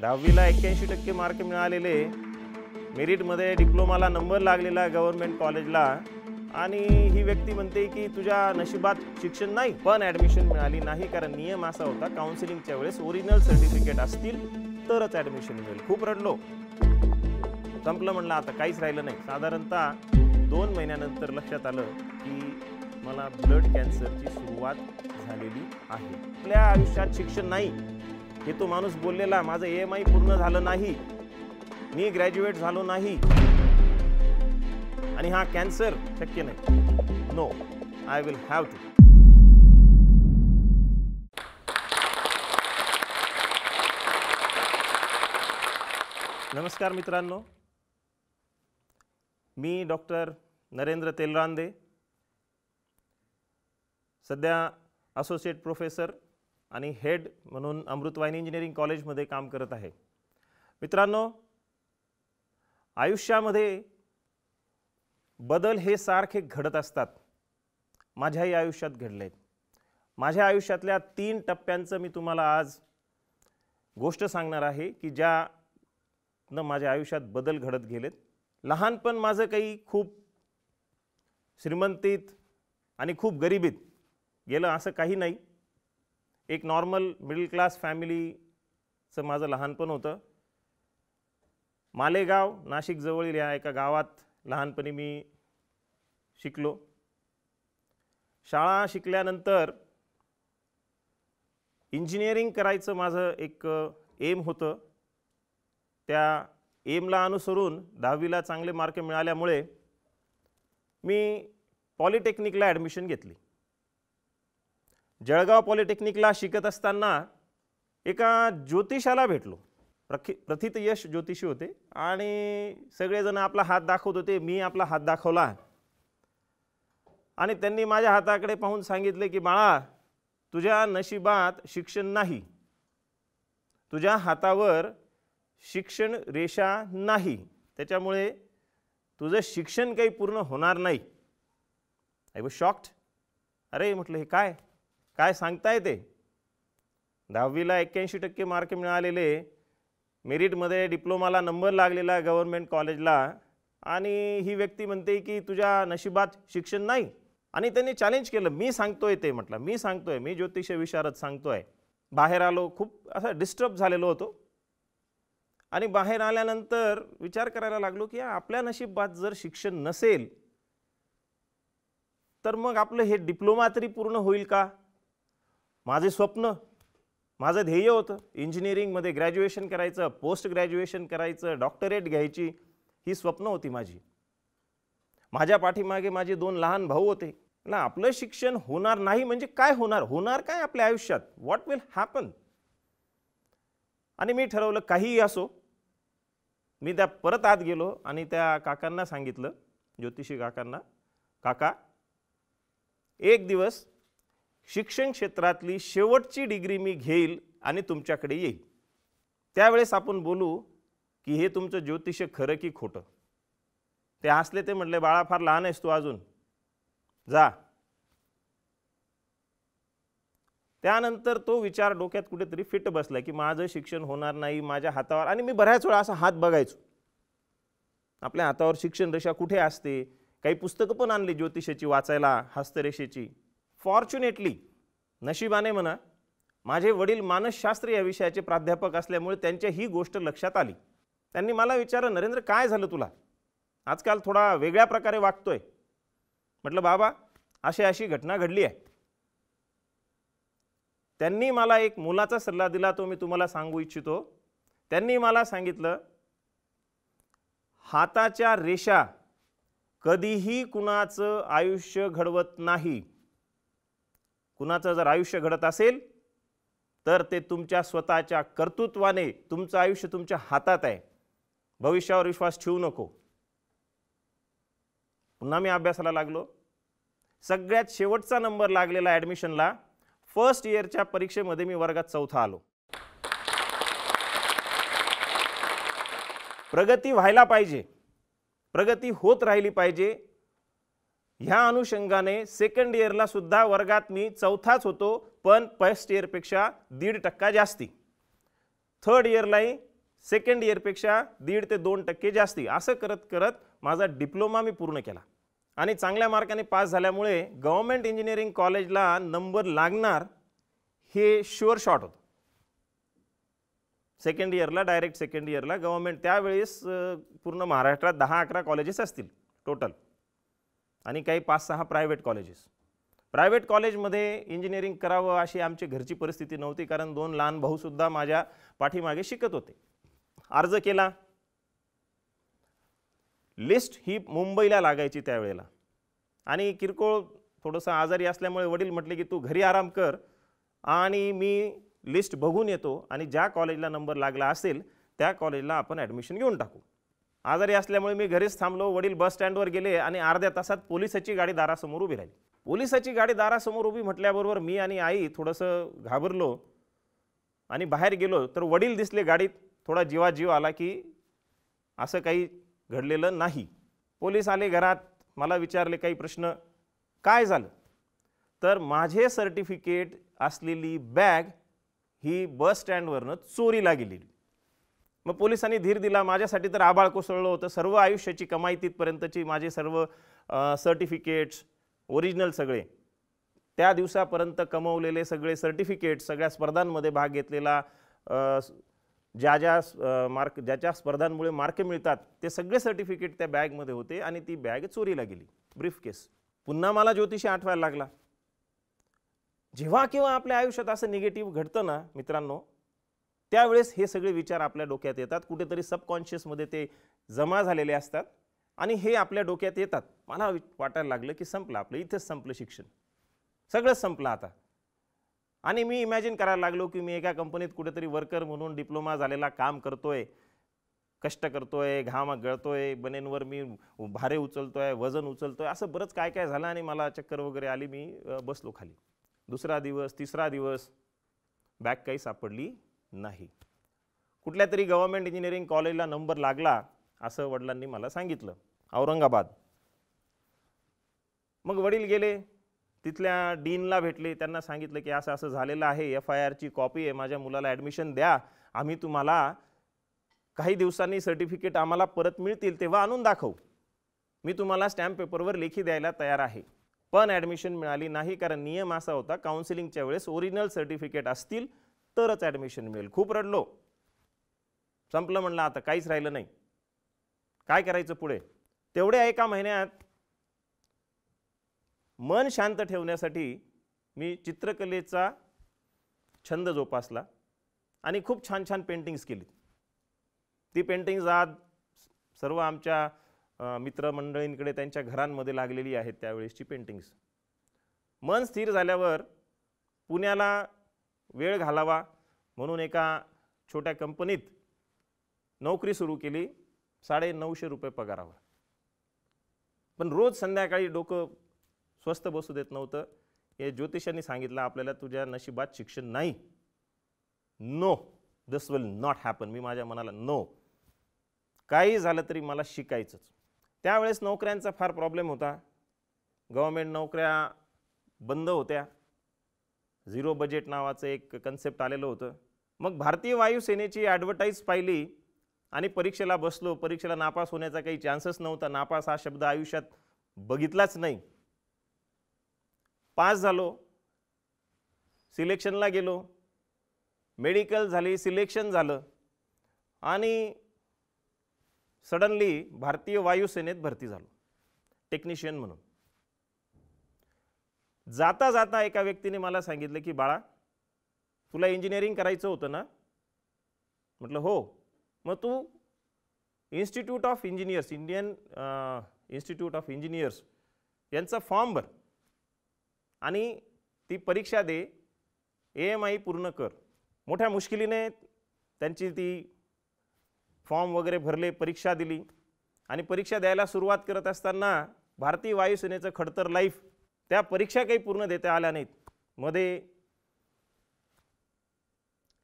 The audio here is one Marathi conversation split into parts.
दहावीला एक्क्याऐंशी टक्के मार्क मिळालेले. मेरिटमध्ये डिप्लोमाला नंबर लागलेला गव्हर्नमेंट कॉलेजला. आणि ही व्यक्ती म्हणते की तुझ्या नशिबात शिक्षण नाही पण ॲडमिशन मिळाली नाही कारण नियम असा होता काउन्सिलिंगच्या वेळेस ओरिजिनल सर्टिफिकेट असतील तरच ॲडमिशन मिळेल. खूप रडलो. संपलं म्हणलं आता काहीच राहिलं नाही. साधारणतः दोन महिन्यानंतर लक्षात आलं की मला ब्लड कॅन्सरची सुरुवात झालेली आहे. आपल्या आयुष्यात शिक्षण नाही. हे तो माणूस बोललेला माझं ए एम आय पूर्ण झालं नाही. मी ग्रॅज्युएट झालो नाही. आणि हा कॅन्सर शक्य नाही. No I will have to नमस्कार मित्रांनो. मी डॉक्टर नरेंद्र तेलरांदे. सध्या असोसिएट प्रोफेसर आणि हेड म्हणून अमृतवाहिनी इंजिनिअरिंग कॉलेजमध्ये काम करत आहे. मित्रांनो आयुष्यामध्ये बदल हे सारखे घडत असतात. माझ्याही आयुष्यात घडले. आहेत माझ्या आयुष्यातल्या तीन टप्प्यांचं मी तुम्हाला आज गोष्ट सांगणार आहे की ज्यानं माझ्या आयुष्यात बदल घडत गेलेत. लहानपण माझं काही खूप श्रीमंतीत आणि खूप गरिबीत गेलं असं काही नाही. एक नॉर्मल मिडल क्लास फॅमिलीचं माझं लहानपण होतं. मालेगाव नाशिकजवळील या एका गावात लहानपणी मी शिकलो. शाळा शिकल्यानंतर इंजिनिअरिंग करायचं माझं एक एम होतं. त्या एमला अनुसरून दहावीला चांगले मार्क मिळाल्यामुळे मी पॉलिटेक्निकला ॲडमिशन घेतली. जळगाव पॉलिटेक्निकला शिकत असताना एका ज्योतिषाला भेटलो. प्रखि प्रथित यश ज्योतिषी होते आणि सगळेजण आपला हात दाखवत होते मी आपला हात दाखवला. आणि त्यांनी माझ्या हाताकडे पाहून सांगितले की बाळा तुझ्या नशिबात शिक्षण नाही. तुझ्या हातावर शिक्षण रेषा नाही. त्याच्यामुळे तुझं शिक्षण काही पूर्ण होणार नाही. आय वॉज शॉक्ड अरे म्हटलं हे काय? काय सांगताय ते? दहावीला एक्क्याऐंशी टक्के मार्क मिळालेले. मेरिटमध्ये डिप्लोमाला नंबर लागलेला गव्हर्नमेंट कॉलेजला आणि ही व्यक्ती म्हणते की तुझ्या नशिबात शिक्षण नाही. आणि त्यांनी चॅलेंज केलं. मी सांगतोय ते म्हटलं. मी सांगतोय. मी ज्योतिष विशारद सांगतोय. बाहेर आलो. खूप असं डिस्टर्ब झालेलो होतो. आणि बाहेर आल्यानंतर विचार करायला लागलो की आपल्या नशिबात जर शिक्षण नसेल तर मग आपलं हे डिप्लोमा तरी पूर्ण होईल का? माझे स्वप्न माझं ध्येय होतं इंजिनिअरिंगमध्ये ग्रॅज्युएशन करायचं पोस्ट ग्रॅज्युएशन करायचं डॉक्टरेट घ्यायची ही स्वप्न होती माझी. माझ्या पाठीमागे माझे दोन लहान भाऊ होते. ना आपलं शिक्षण होणार नाही म्हणजे काय होणार? होणार काय आपल्या आयुष्यात? व्हॉट विल हॅपन आणि मी ठरवलं काहीही असो मी त्या परत आत गेलो आणि त्या काकांना सांगितलं ज्योतिषी काकांना काका एक दिवस शिक्षण क्षेत्रातली शेवटची डिग्री मी घेईल आणि तुमच्याकडे येईल. त्यावेळेस आपण बोलू की हे तुमचं ज्योतिष खरं की खोटं? ते हसले ते म्हटले बाळा फार लहान आहेस तू अजून. जा. त्यानंतर तो विचार डोक्यात कुठेतरी फिट बसला की माझं शिक्षण होणार नाही माझ्या हातावर आणि मी बऱ्याच वेळा असा हात बघायचो. आपल्या हातावर शिक्षण रेषा कुठे असते? काही पुस्तकं पण आणली ज्योतिषाची वाचायला हस्तरेषेची. फॉर्च्युनेटली नशिबाने म्हणा माझे वडील मानसशास्त्र या विषयाचे प्राध्यापक असल्यामुळे त्यांच्या ही गोष्ट लक्षात आली. त्यांनी मला विचारलं नरेंद्र काय झालं तुला? आजकाल थोडा वेगळ्या प्रकारे वागतोय. म्हटलं बाबा अशी अशी घटना घडली आहे. त्यांनी मला एक मुलाचा सल्ला दिला तो मी तुम्हाला सांगू इच्छितो. त्यांनी मला सांगितलं हाताच्या रेषा कधीही कुणाचं आयुष्य घडवत नाही. कुणाचं जर आयुष्य घडत असेल तर ते तुमच्या स्वतःच्या कर्तृत्वाने तुमचं आयुष्य तुमच्या हातात आहे. भविष्यावर विश्वास ठेवू नको. पुन्हा मी अभ्यासाला लागलो. सगळ्यात शेवटचा नंबर लागलेला ॲडमिशनला फर्स्ट इयरच्या परीक्षेमध्ये मी वर्गात चौथा आलो. प्रगती व्हायला पाहिजे. प्रगती होत राहिली पाहिजे. ह्या अनुषंगाने सेकंड इयरला सुद्धा वर्गात मी चौथाच होतो पण फर्स्ट इयरपेक्षा दीड टक्का जास्ती. थर्ड इयरलाही सेकंड इयरपेक्षा दीड ते दोन टक्के जास्ती. असं करत करत माझा डिप्लोमा मी पूर्ण केला. आणि चांगल्या मार्काने पास झाल्यामुळे गव्हर्मेंट इंजिनिअरिंग कॉलेजला नंबर लागणार हे शुअर शॉट होतं. सेकंड इयरला डायरेक्ट सेकंड इयरला गव्हर्मेंट त्यावेळेस पूर्ण महाराष्ट्रात दहा अकरा कॉलेजेस असतील टोटल आणि काही पाच सहा प्रायव्हेट कॉलेजेस प्रायव्हेट कॉलेजमध्ये इंजिनिअरिंग करावं अशी आमची घरची परिस्थिती नव्हती कारण दोन लहान भाऊसुद्धा माझ्या पाठीमागे शिकत होते. अर्ज केला. लिस्ट ही मुंबईला लागायची त्यावेळेला. आणि किरकोळ थोडंसं आजारी असल्यामुळे वडील म्हटले की तू घरी आराम कर आणि मी लिस्ट बघून येतो आणि ज्या कॉलेजला नंबर लागला असेल त्या कॉलेजला आपण ॲडमिशन घेऊन टाकू. आजारी असल्यामुळे मी घरीच थांबलो वडील बस स्टँडवर गेले आणि अर्ध्या तासात पोलिसाची गाडी दारासमोर उभी राहिली. पोलिसाची गाडी दारासमोर उभी म्हटल्याबरोबर मी आणि आई थोडंसं घाबरलो आणि बाहेर गेलो तर वडील दिसले गाडीत. थोडा जीवाजीव आला की असं काही घडलेलं नाही. पोलीस आले घरात मला विचारले काही प्रश्न. काय झालं? तर माझे सर्टिफिकेट असलेली बॅग ही बस स्टँडवरनं चोरीला गेलेली. मग पोलिसांनी धीर दिला माझ्यासाठी तर आबाळ कोसळलं होतं. सर्व आयुष्याची कमाई तिथपर्यंतची माझे सर्व सर्टिफिकेट्स ओरिजिनल सगळे त्या दिवसापर्यंत कमवलेले सगळे सर्टिफिकेट सगळ्या स्पर्धांमध्ये भाग घेतलेला ज्या ज्या मार्क मार्क ज्याच्या स्पर्धांमुळे मार्क मिळतात ते सगळे सर्टिफिकेट त्या बॅगमध्ये होते आणि ती बॅग चोरीला गेली. ब्रीफ केस पुन्हा मला ज्योतिषी आठवायला लागला. जेव्हा केव्हा आपल्या आयुष्यात असं निगेटिव्ह घडतं ना मित्रांनो त्यावेळेस हे सगळे विचार आपल्या डोक्यात येतात. कुठेतरी सबकॉन्शियसमध्ये ते जमा झालेले असतात. आणि हे आपल्या डोक्यात येतात. मला वाटायला लागलं की संपलं आपलं. इथेच संपलं शिक्षण. सगळंच संपलं आता. आणि मी इमॅजिन करायला लागलो की मी एका कंपनीत कुठेतरी वर्कर म्हणून डिप्लोमा झालेला काम करतोय. कष्ट करतोय घाम गळतोय बनेनवर मी भारे उचलतोय वजन उचलतोय. असं बरंच काय काय झालं आणि मला चक्कर वगैरे आली. मी बसलो खाली. दुसरा दिवस तिसरा दिवस बॅग काही सापडली. नाही. कुठल्या तरी गव्हर्मेंट इंजिनिअरिंग कॉलेजला नंबर लागला असं वडिलांनी मला सांगितलं. औरंगाबाद. मग वडील गेले तिथल्या डीनला भेटले त्यांना सांगितलं की असं असं झालेलं आहे एफ आय आरची कॉपी आहे माझ्या मुलाला ॲडमिशन द्या आम्ही तुम्हाला काही दिवसांनी सर्टिफिकेट आम्हाला परत मिळतील तेव्हा आणून दाखवू. मी तुम्हाला स्टॅम्प पेपरवर लेखी द्यायला तयार आहे. पण ॲडमिशन मिळाली नाही कारण नियम असा होता काउन्सिलिंगच्या वेळेस ओरिजिनल सर्टिफिकेट असतील तरच ॲडमिशन मिळेल. खूप रडलो. संपलं म्हणलं आता काहीच राहिलं नाही. काय करायचं पुढे? तेवढ्या एका महिन्यात? मन शांत ठेवण्यासाठी मी चित्रकलेचा छंद जोपासला आणि खूप छान छान पेंटिंग्स केली ती पेंटिंग्ज आज सर्व आमच्या मित्रमंडळींकडे त्यांच्या घरांमध्ये लागलेली आहेत त्यावेळेसची पेंटिंग्स मन स्थिर झाल्यावर पुण्याला वेळ घालावा म्हणून एका छोट्या कंपनीत नोकरी सुरू केली साडे नऊशे रुपये पगारावर. पण रोज संध्याकाळी डोकं स्वस्त बसू देत नव्हतं. हे ज्योतिषांनी सांगितलं आपल्याला तुझ्या नशिबात शिक्षण नाही. No this will not happen मी माझ्या मनाला नो काही झालं तरी मला शिकायचंच. त्यावेळेस नोकऱ्यांचा फार प्रॉब्लेम होता. गव्हर्मेंट नोकऱ्या बंद होत्या. झिरो बजेट नावाचं एक कन्सेप्ट आलेलं होतं. मग भारतीय वायुसेनेची ॲडव्हर्टाईज पाहिली आणि परीक्षेला बसलो. परीक्षेला नापास होण्याचा काही चान्सच नव्हता. नापास हा शब्द आयुष्यात बघितलाच नाही. पास झालो. सिलेक्शनला गेलो. मेडिकल झाली सिलेक्शन झालं. आणि सडनली भारतीय वायुसेनेत भरती झालो. टेक्निशियन म्हणून. जाता जाता एका व्यक्तीने मला सांगितलं की बाळा तुला इंजिनिअरिंग करायचं होतं ना? म्हटलं हो. मग तू institute of engineers Indian institute of engineers यांचा फॉर्म भर आणि ती परीक्षा दे ए एम आय पूर्ण कर. मोठ्या मुश्किलीने त्यांची ती फॉर्म वगैरे भरले परीक्षा दिली आणि परीक्षा द्यायला सुरुवात करत असताना भारतीय वायुसेनेचं खडतर लाईफ त्या परीक्षा काही पूर्ण देता आल्या नाहीत. मध्ये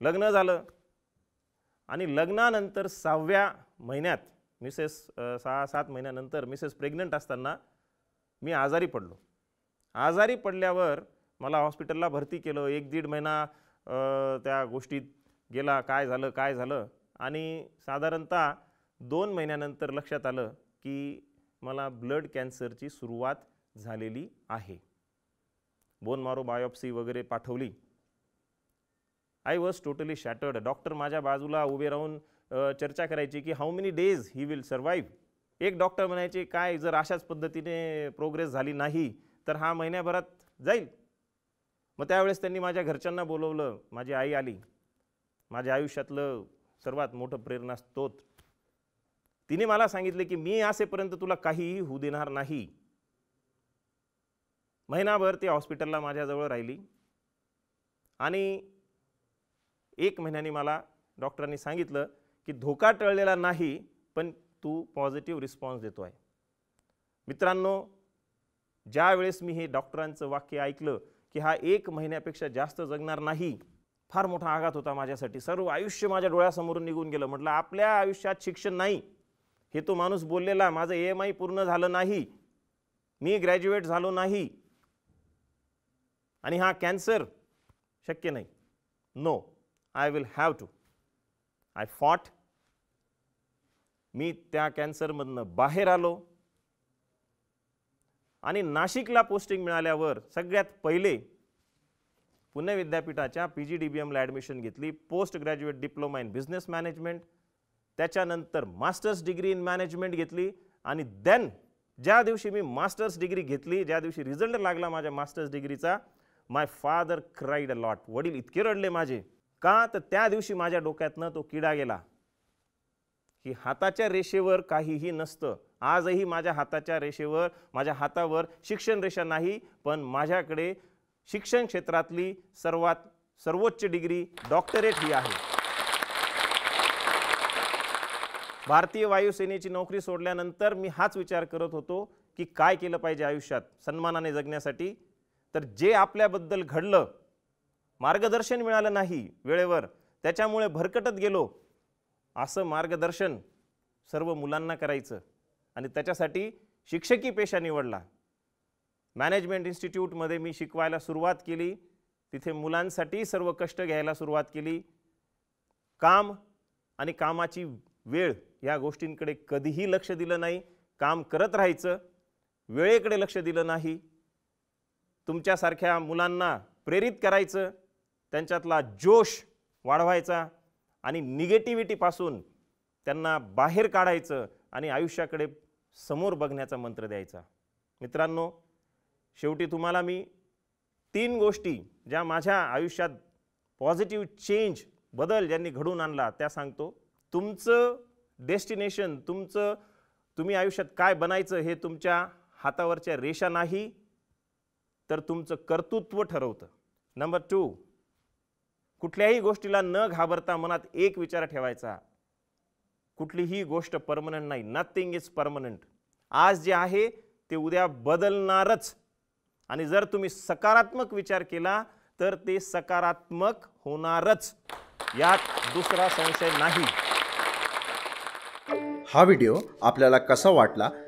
लग्न झालं. आणि लग्नानंतर सहाव्या महिन्यात मिसेस सहा सात महिन्यानंतर मिसेस प्रेग्नंट असताना मी आजारी पडलो. आजारी पडल्यावर मला हॉस्पिटलला भरती केलं. एक दीड महिना त्या गोष्टीत गेला. काय झालं काय झालं? आणि साधारणतः दोन महिन्यानंतर लक्षात आलं की मला ब्लड कॅन्सरची सुरुवात झालेली आहे. बोन मारो बायोप्सी वगैरे पाठवली. I was totally shattered doctor माझ्या बाजूला उभे राहून चर्चा करायची की how many days he will survive एक डॉक्टर म्हणायचे काय जर अशाच पद्धतीने प्रोग्रेस झाली नाही तर हा महिन्याभरात जाईल. मग त्यावेळेस त्यांनी माझ्या घरच्यांना बोलवलं. माझी आई आली. माझ्या आयुष्यातलं सर्वात मोठं प्रेरणास्तोत तिने मला सांगितले की मी असेपर्यंत तुला काहीही होऊ देणार नाही. महिनाभर ती हॉस्पिटलला माझ्याजवळ राहिली. आणि एक महिन्याने मला डॉक्टरांनी सांगितलं की धोका टळलेला नाही पण तू पॉझिटिव्ह रिस्पॉन्स देतो आहे मित्रांनो ज्यावेळेस मी हे डॉक्टरांचं वाक्य ऐकलं की हा एक महिन्यापेक्षा जास्त जगणार नाही फार मोठा आघात होता माझ्यासाठी. सर्व आयुष्य माझ्या डोळ्यासमोरून निघून गेलं. म्हटलं आपल्या आयुष्यात शिक्षण नाही. हे तो माणूस बोललेला माझं ए एम आय पूर्ण झालं नाही. मी ग्रॅज्युएट झालो नाही. आणि हा कॅन्सर शक्य नाही. No I will have to I fought मी त्या कॅन्सरमधनं बाहेर आलो. आणि नाशिकला पोस्टिंग मिळाल्यावर सगळ्यात पहिले पुणे विद्यापीठाच्या पी जी डी बी एमला ॲडमिशन घेतली. Post graduate diploma in business management त्याच्यानंतर मास्टर्स डिग्री इन मॅनेजमेंट घेतली. आणि देन ज्या दिवशी मी मास्टर्स डिग्री घेतली ज्या दिवशी रिझल्ट लागला माझ्या मास्टर्स डिग्रीचा my father cried a lot वडील इतके रडले माझे. का? तर त्या दिवशी माझ्या डोक्यातनं तो किडा गेला. की हाताच्या रेषेवर काहीही नसतं. आजही माझ्या हाताच्या रेषेवर माझ्या हातावर शिक्षण रेषा नाही पण माझ्याकडे शिक्षण क्षेत्रातली सर्वात सर्वोच्च डिग्री डॉक्टरेट ही आहे. भारतीय वायुसेनेची नोकरी सोडल्यानंतर मी हाच विचार करत होतो की काय केलं पाहिजे आयुष्यात? सन्मानाने जगण्यासाठी तर जे आपल्याबद्दल घडलं मार्गदर्शन मिळालं नाही वेळेवर त्याच्यामुळे भरकटत गेलो. असं मार्गदर्शन सर्व मुलांना करायचं आणि त्याच्यासाठी शिक्षकी पेशा निवडला. मॅनेजमेंट इन्स्टिट्यूटमध्ये मी शिकवायला सुरुवात केली. तिथे मुलांसाठी सर्व कष्ट घ्यायला सुरुवात केली. काम आणि कामाची वेळ या गोष्टींकडे कधीही लक्ष दिलं नाही. काम करत राहायचं. वेळेकडे लक्ष दिलं नाही. तुमच्यासारख्या मुलांना प्रेरित करायचं त्यांच्यातला जोश वाढवायचा आणि निगेटिव्हिटीपासून त्यांना बाहेर काढायचं आणि आयुष्याकडे समोर बघण्याचा मंत्र द्यायचा. मित्रांनो शेवटी तुम्हाला मी तीन गोष्टी ज्या माझ्या आयुष्यात पॉझिटिव्ह चेंज बदल ज्यांनी घडून आणला त्या सांगतो. तुमचं डेस्टिनेशन तुमचं तुम्ही आयुष्यात काय बनायचं हे तुमच्या हातावरच्या रेषा नाही. तर तुमचं कर्तृत्व ठरवतं. नंबर टू कुठल्याही गोष्टीला न घाबरता मनात एक विचार ठेवायचा. कुठलीही गोष्ट परमनंट नाही. नथिंग इज परमनंट आज जे आहे ते उद्या बदलणारच. आणि जर तुम्ही सकारात्मक विचार केला तर ते सकारात्मक होणारच. यात दुसरा संशय नाही. हा व्हिडिओ आपल्याला कसा वाटला